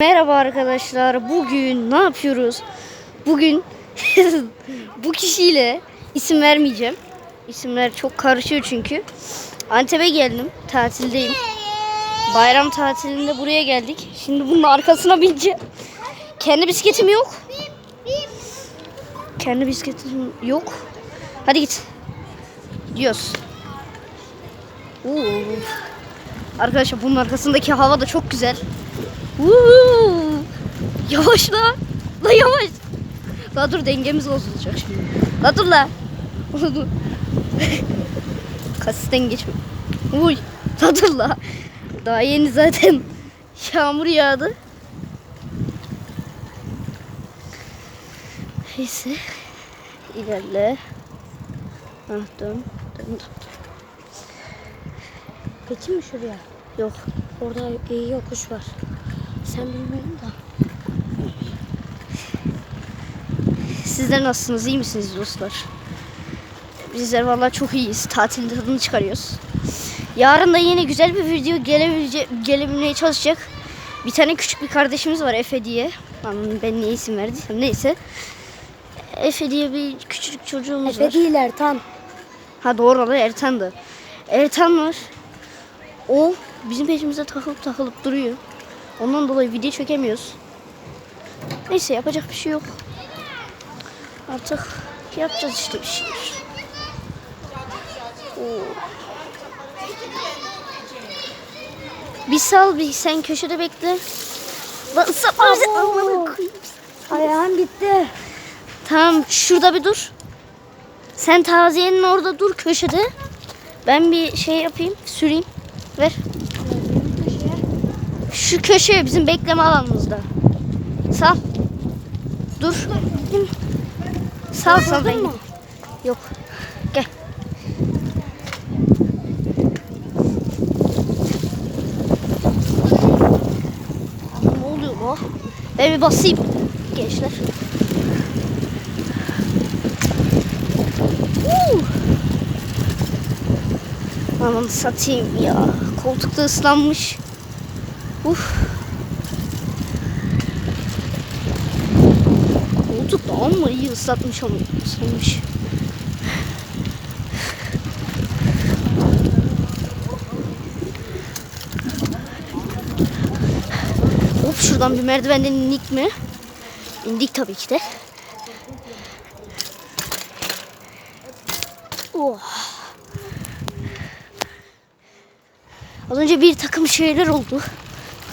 Merhaba arkadaşlar. Bugün ne yapıyoruz? Bugün bu kişiyle isim vermeyeceğim. İsimler çok karışıyor çünkü. Antep'e geldim. Tatildeyim. Bayram tatilinde buraya geldik. Şimdi bunun arkasına bineceğim. Kendi bisikletim yok. Kendi bisikletim yok. Hadi git. Gidiyoruz. Oo. Arkadaşlar bunun arkasındaki hava da çok güzel. Woo! Yavaş la. La yavaş. La dur dengemiz bozulacak şimdi. La dur la. Kasisten geçme. Uy. La dur la. Daha yeni zaten yağmur yağdı. Neyse. İlerle. Ah dön. Dön. dön. Geçeyim mi şuraya? Yok. Orada iyi yokuş var. Sen bilmiyorum da. Sizler nasılsınız? İyi misiniz dostlar? Bizler vallahi çok iyiyiz. Tatilin tadını çıkarıyoruz. Yarın da yine güzel bir video gelebilecek, gelebilmeye çalışacak. Bir tane küçük bir kardeşimiz var Efe diye. Ben niye isim verdiysem neyse. Efe diye bir küçük çocuğumuz var. Efe değil Ertan. Ha doğru lan Ertan'dı. Ertan var. O bizim peşimize takılıp takılıp duruyor. Ondan dolayı video çekemiyoruz. Neyse yapacak bir şey yok. Artık yapacağız işte bir şeyler. Oo. Bir sal bir sen köşede bekle. Lan. Ayağım gitti. Tamam şurada bir dur. Sen taziyenin orada dur köşede. Ben bir şey yapayım süreyim. Ver. Şu köşeye bizim bekleme alanımızda. Sal. Dur. Sal sal ben. Yok. Gel. Ne oluyor bu? Ben bir basayım gençler. Aman satayım ya. Koltukta ıslanmış. Uf. Koltuk da amma iyi ıslatmış ıslanmış. Hop şuradan bir merdivenden indik mi? İndik tabii ki de. Oh. Az önce bir takım şeyler oldu.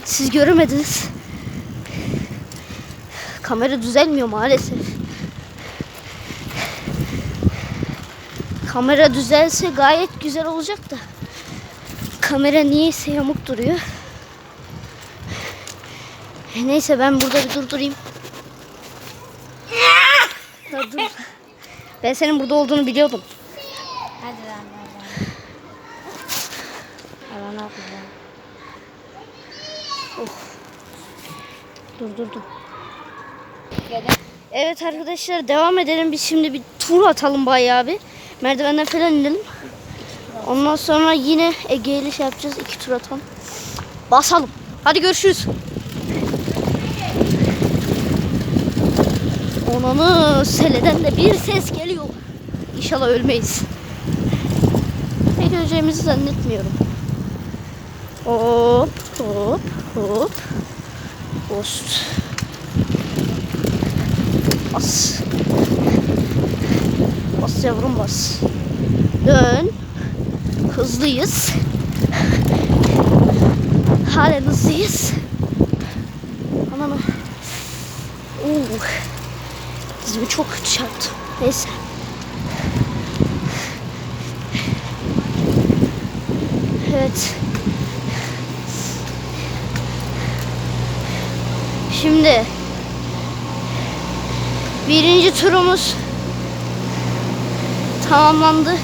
Siz göremediniz. Kamera düzelmiyor maalesef. Kamera düzelse gayet güzel olacak da. Kamera niyeyse yamuk duruyor. Neyse ben burada bir durdurayım. Ha, dur. Ben senin burada olduğunu biliyordum. Hadi lan hadi. Alana kullan. Dur dur dur. Evet arkadaşlar devam edelim. Biz şimdi bir tur atalım bayağı bir. Merdivenden falan inelim. Ondan sonra yine Ege ile şey yapacağız. iki tur atalım. Basalım. Hadi görüşürüz. Onanı seleden de bir ses geliyor. İnşallah ölmeyiz. Pek öleceğimizi zannetmiyorum. Hop hop hop. Post. Bas. Bas yavrum bas. Dön. Hızlıyız. Halen hızlıyız. Aman. Oo. Dizimi çok kötü çarptı. Neyse. Evet. Şimdi birinci turumuz tamamlandı.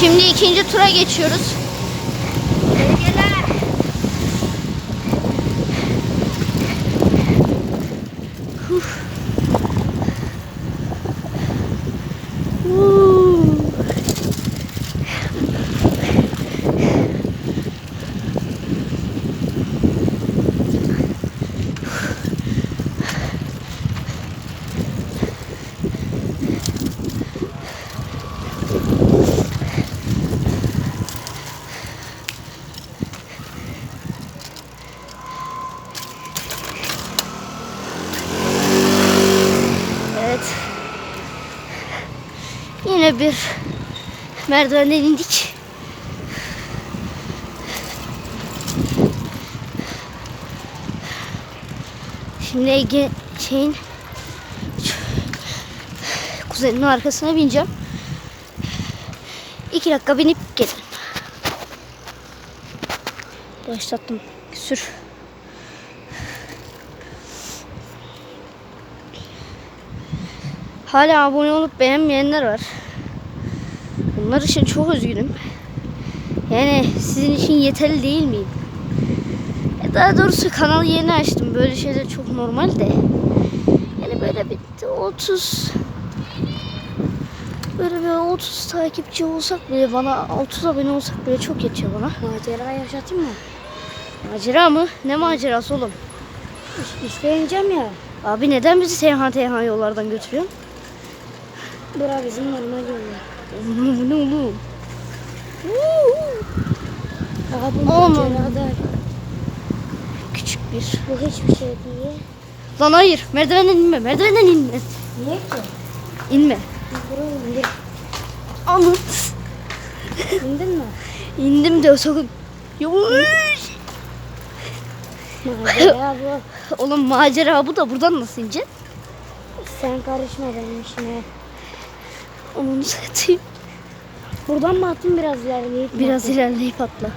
Şimdi ikinci tura geçiyoruz. Zor bir merdivenden indik. Şimdi Ege şeyin kuzeninin arkasına bineceğim. İki dakika binip gelirim. Başlattım. Sür. Hala abone olup beğenmeyenler var. Bunlar için çok üzgünüm. Yani sizin için yeterli değil miyim? E Daha doğrusu kanalı yeni açtım. Böyle şeyler çok normal de. Yani böyle bir 30 böyle bir 30 takipçi olsak bile bana 30 abone olsak bile çok yetiyor bana. Macera yaşatayım mı? Macera mı? Ne macerası oğlum? İş, işte ineceğim ya. Abi neden bizi Seyhan Teyhan yollardan götürüyorsun? Bura bizim normal yollar. Bu ne oğlum? Daha bu Oğlum. macerada Küçük bir. bu hiçbir şey değil. Lan hayır merdivenden inme merdivenden inme. Niye ki? İnme. Buraya indir. Anam. İndin mi? İndim de sakın. Yavaş. Macera bu. Oğlum macera bu da buradan nasıl ineceksin? Sen karışma benim işime. Onu satayım. Buradan mı attın biraz ilerleyip mi Biraz attın? ilerleyip atla.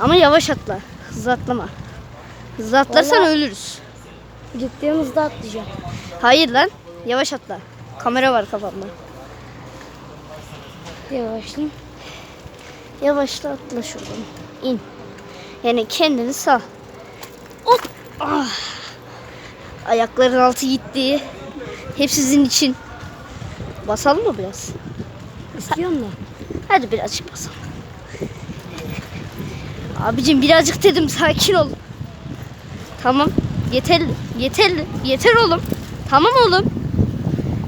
Ama yavaş atla. Hızlı atlama. Hızlı atlarsan Vallahi- ölürüz. Gittiğimizde atlayacağım. Hayır lan. Yavaş atla. Kamera var kafamda. Yavaşlayayım. Yavaşla atla şuradan. İn. Yani kendini sal. Hop. Ah. Ayakların altı gitti. Hep sizin için. Basalım mı biraz? İstiyor musun? Hadi birazcık basalım. Abicim birazcık dedim sakin ol. Tamam. Yeterli. Yeterli. Yeter oğlum. Tamam oğlum.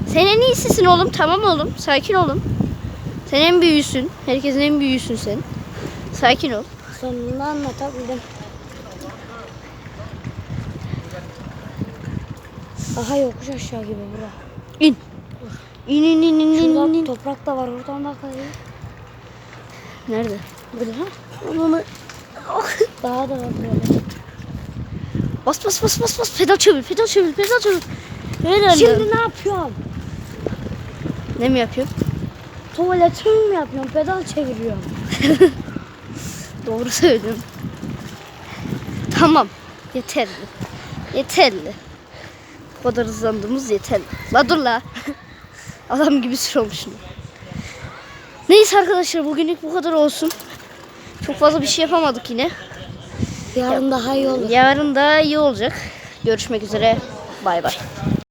Sen en iyisisin oğlum. Tamam oğlum. Sakin olun. Sen en büyüğüsün. Herkesin en büyüğüsün sen. Sakin ol. Sonunda anlatabildim. Aha yokuş aşağı gibi bura. İn. İn in in in in Şurada in. toprak da var oradan bak hadi. Nerede? Burada ha? Onu Daha da var böyle. Bas bas bas bas bas. Pedal çevir. Pedal çevir. Pedal çevir. Helal. Şimdi ne yapıyorsun? Ne mi yapıyor? Tuvaletimi mi yapıyorsun? Pedal çeviriyorum. Doğru söylüyorum. Tamam. Yeterli. Yeterli. Bu kadar hızlandığımız yeterli. La dur la. Adam gibi sür olmuşum. Neyse arkadaşlar bugünlük bu kadar olsun. Çok fazla bir şey yapamadık yine. Yarın daha iyi olur. Yarın daha iyi olacak. Görüşmek üzere. Bay bay.